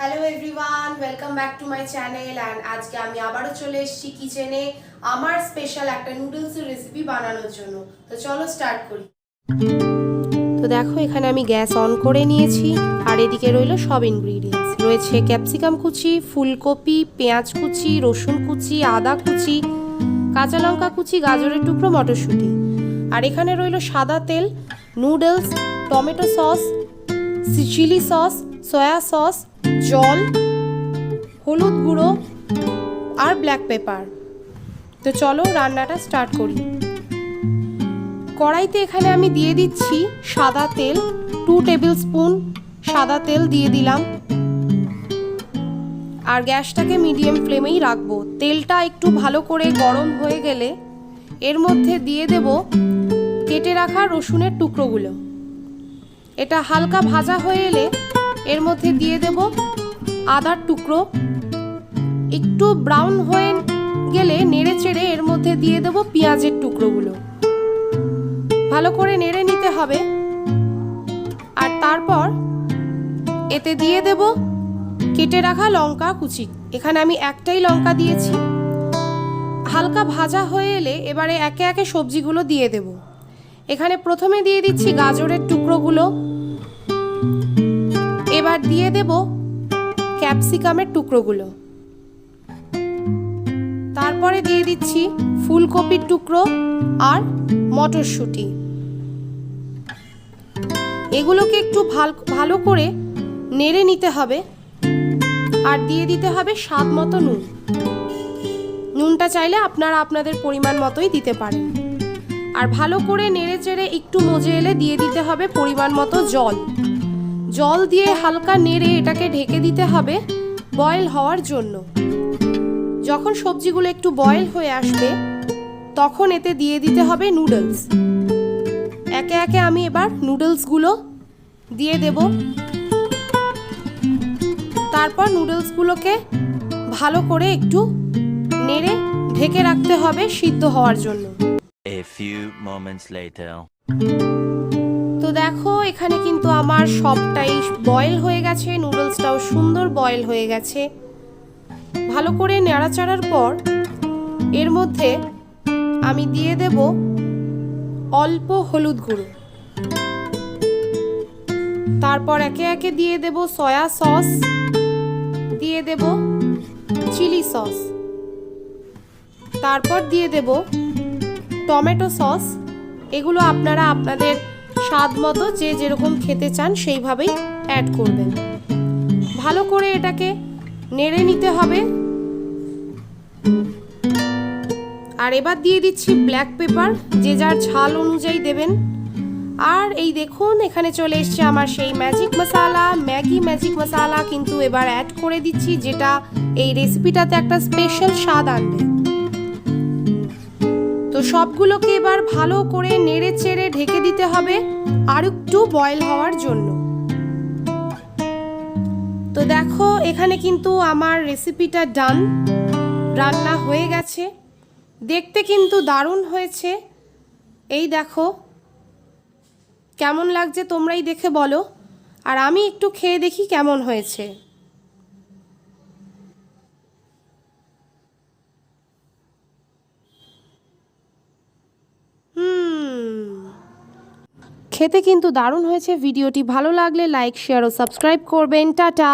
Hello everyone welcome back to my channel and আজকে আমি আবারও চলে এসেছি কিচেনে আমার স্পেশাল একটা নুডলসের রেসিপি বানানোর জন্য। তো চলো স্টার্ট করি। তো দেখো, এখানে আমি গ্যাস অন করে নিয়েছি আর এদিকে রইল সব ইনগ্রিডিয়েন্টস রয়েছে ক্যাপসিকাম কুচি, ফুলকপি, পেঁয়াজ কুচি, রসুন কুচি, আদা কুচি, কাঁচা লঙ্কা কুচি, গাজরের টুকরো, মটরশুঁটি। আর এখানে রইল সাদা তেল noodles tomato sauce chilli sauce soya sauce জল, হলুদ গুঁড়ো আর ব্ল্যাক পেপার তো চলো রান্নাটা স্টার্ট করি। কড়াইতে এখানে আমি দিয়ে দিচ্ছি সাদা তেল টু টেবিল স্পুন সাদা তেল দিয়ে দিলাম। আর গ্যাসটাকে মিডিয়াম ফ্লেমেই রাখব। তেলটা একটু ভালো করে গরম হয়ে গেলে এর মধ্যে দিয়ে দেব কেটে রাখা রসুনের টুকরোগুলো। এটা হালকা ভাজা হয়ে এলে এর মধ্যে দিয়ে দেব আদার টুকরো। একটু ব্রাউন হয়ে গেলে নেড়ে চেড়ে এর মধ্যে দিয়ে দেব পেঁয়াজের টুকরোগুলো। ভালো করে নেড়ে নিতে হবে। আর তারপর এতে দিয়ে দেব কেটে রাখা লঙ্কা কুচি। এখানে আমি একটাই লঙ্কা দিয়েছি। হালকা ভাজা হয়ে এলে এবারে একে একে সবজিগুলো দিয়ে দেব। এখানে প্রথমে দিয়ে দিচ্ছি গাজরের টুকরোগুলো। এবার দিয়ে দেব ক্যাপসিকামের টুকরোগুলো। তারপরে দিয়ে দিচ্ছি ফুলকপির টুকরো আর মটরশুঁটি। এগুলোকে একটু ভালো করে নেড়ে নিতে হবে আর দিয়ে দিতে হবে স্বাদ মতো নুন। নুনটা চাইলে আপনারা আপনাদের পরিমাণ মতোই দিতে পারেন। আর ভালো করে নেড়ে চেড়ে একটু মজে এলে দিয়ে দিতে হবে পরিমাণ মতো জল। জল দিয়ে হালকা নেড়ে এটাকে ঢেকে দিতে হবে বয়েল হওয়ার জন্য। যখন সবজিগুলো একটু বয়েল হয়ে আসবে, তখন এতে দিয়ে দিতে হবে নুডলস। একে একে আমি এবার নুডলসগুলো দিয়ে দেব। তারপর নুডলসগুলোকে ভালো করে একটু নেড়ে ঢেকে রাখতে হবে সিদ্ধ হওয়ার জন্য। A few moments later. তো দেখো, এখানে কিন্তু আমার সবটাই বয়েল হয়ে গেছে নুডলসটাও সুন্দর বয়েল হয়ে গেছে। ভালো করে নেড়াচাড়ার পর, এর মধ্যে আমি দিয়ে দেব অল্প হলুদ গুঁড়ো। তারপর একে একে দিয়ে দেব সয়া সস দিয়ে দেব চিলি সস তারপর দিয়ে দেব টমেটো সস এগুলো আপনারা আপনাদের স্বাদ মতো যে যেরকম খেতে চান সেইভাবেই অ্যাড করবেন। ভালো করে এটাকে নেড়ে নিতে হবে। আর এবার দিয়ে দিচ্ছি ব্ল্যাক পেপার যে যার ঝাল অনুযায়ী দেবেন। আর এই দেখুন, এখানে চলে এসছে আমার সেই magic masala Maggi magic masala কিন্তু এবার অ্যাড করে দিচ্ছি, যেটা এই রেসিপিটাতে একটা স্পেশাল স্বাদ আনবে। তো সবগুলোকে এবার ভালো করে নেড়ে চেড়ে ঢেকে দিতে হবে আর একটু বয়েল হওয়ার জন্য। তো দেখো, এখানে কিন্তু আমার রেসিপিটা ডান রান্না হয়ে গেছে। দেখতে কিন্তু দারুণ হয়েছে। এই দেখো, কেমন লাগছে তোমরাই দেখে বলো। আর আমি একটু খেয়ে দেখি কেমন হয়েছে। খেতে কিন্তু দারুণ হয়েছে ভিডিওটি। ভালো লাগলে লাইক শেয়ার ও সাবস্ক্রাইব করবেন। টাটা!